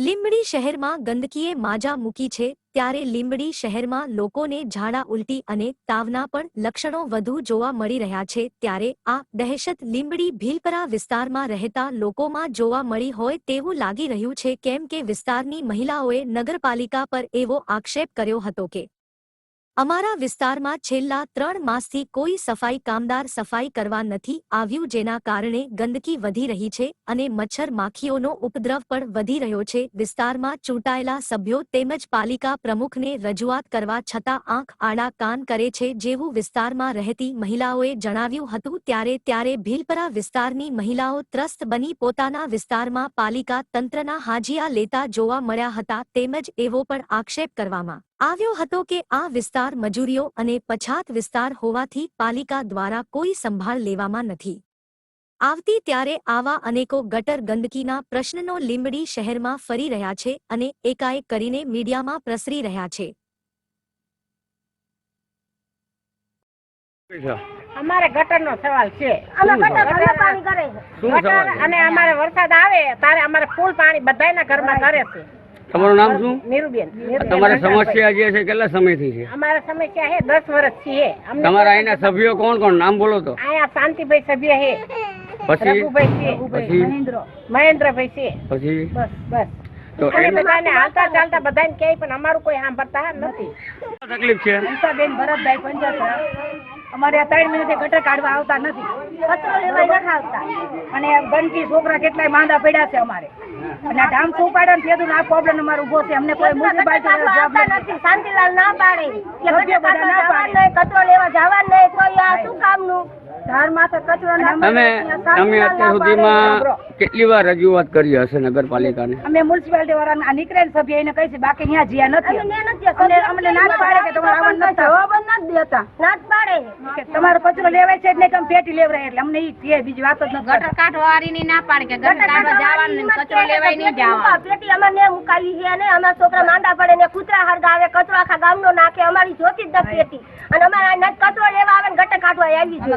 લીંબડી શહેરમાં ગંદકીએ માજા મૂકી છે, ત્યારે લીંબડી શહેરમાં લોકોને ઝાડા ઉલટી અને તાવના પણ લક્ષણો વધુ જોવા મળી રહ્યા છે, ત્યારે આ દહેશત લીંબડી ભીલપરા વિસ્તારમાં રહેતા લોકોમાં જોવા મળી હોય તેવું લાગી રહ્યું છે, કેમ કે વિસ્તારની મહિલાઓએ નગરપાલિકા પર એવો આક્ષેપ કર્યો હતો કે અમારા વિસ્તારમાં છેલ્લા ત્રણ માસથી કોઈ સફાઈ કામદાર સફાઈ કરવા નથી આવ્યું જેના કારણે ગંદકી વધી રહી છે અને મચ્છર માખીઓનો ઉપદ્રવ પણ વધી રહ્યો છે. વિસ્તારમાં ચૂંટાયેલા સભ્યો તેમજ પાલિકા પ્રમુખને રજૂઆત કરવા છતાં આંખ આડા કાન કરે છે જેવું વિસ્તારમાં રહેતી મહિલાઓએ જણાવ્યું હતું. ત્યારે ત્યારે ભીલપરા વિસ્તારની મહિલાઓ ત્રસ્ત બની પોતાના વિસ્તારમાં પાલિકા તંત્રના હાજિયા લેતા જોવા મળ્યા હતા તેમજ એવો પણ આક્ષેપ કરવામાં આવ્યો હતો કે આ વિસ્તાર મજૂરીઓ અને પછાત વિસ્તાર હોવાથી પાલિકા દ્વારા કોઈ સંભાળ લેવામાં નથી. આવતી ત્યારે આવા અનેકો ગટર ગંદકીના પ્રશ્નનો લીંબડી શહેરમાં ફરી રહ્યા છે અને એકાએક કરીને મીડિયામાં પ્રસરી રહ્યા છે. અમારે ગટરનો સવાલ છે. અમે શું ગટર સવાલ? ઘરે પાણી કરે છે. શું સવાલ છે? અને અમારે વરસાદ આવે ત્યારે અમારે ફૂલ પાણી બધાયના ઘરમાં કરે છે. તમારું નામ શું? નીરુબેન નીરુબેન તમારે સમસ્યા જે છે કેટલા સમયથી છે? અમારા સમસ્યા હે દસ વર્ષથી હે તમારા અહીંના સભ્યો કોણ કોણ? નામ બોલો તો. અહીંયા શાંતિભાઈ સભ્ય હે પછી? પછી? મહેન્દ્રભાઈ છે. પછી? બસ બસ. તો અને એમ બધાને હાલતા ચાલતા બધાને કહે પણ અમારું કોઈ સાંભળતા નથી. તકલીફ છે. અમારે આ ત્રણ મહિનાથી ગટર કાઢવા આવતા નથી. કચરો લેવા નથી આવતા અને ગંદકી છોકરા કેટલાય માંદા પડ્યા છે અમારે. અને આ ધામ શું પાડે ને તેનું આ પ્રોબ્લેમ અમારો ઊભો છે. અમને કોઈ મ્યુનિસિપાલિટી જવાબ નથી. શાંતિલાલ ના પાડે. કે સભ્ય બધા ના પાડે. કચરો લેવા જવા નહીં. કોઈ આ શું કામનું? ધાર માથે કચરો ના તમે તમે અત્યાર સુધીમાં કેટલી વાર રજૂઆત કરી હશે નગરપાલિકાને? અમે મ્યુનિસિપાલિટી વાળા નીકળેલ સભ્ય એને કહી બાકી અહીંયા જ્યાં નથી. અમને ના પાડે કે તમારે આવવાનું નથી જવાબ નથી દેતા. ના જ પાડે કે તમારો કચરો લેવાય છે એટલે તમે પેટી લેવરાય એટલે અમને ઈ કે બીજી વાત જ નથી ગટર કાઢવાવાળીની ના પાડે કે ગટર કાઢવા જવાનું કચરો લેવાય નહીં જવાનું. પેટી અમારે ને મુકાવી છે ને અમારા છોકરા માંદા પડે ને કૂતરા હરગાવે કચરો આખા ગામનો નાખે અમારી જોતી જ નથી પેટી. અને અમારે આ નથી કચરો લેવા આવે ને ગટર કાઢવા આવી જોઈએ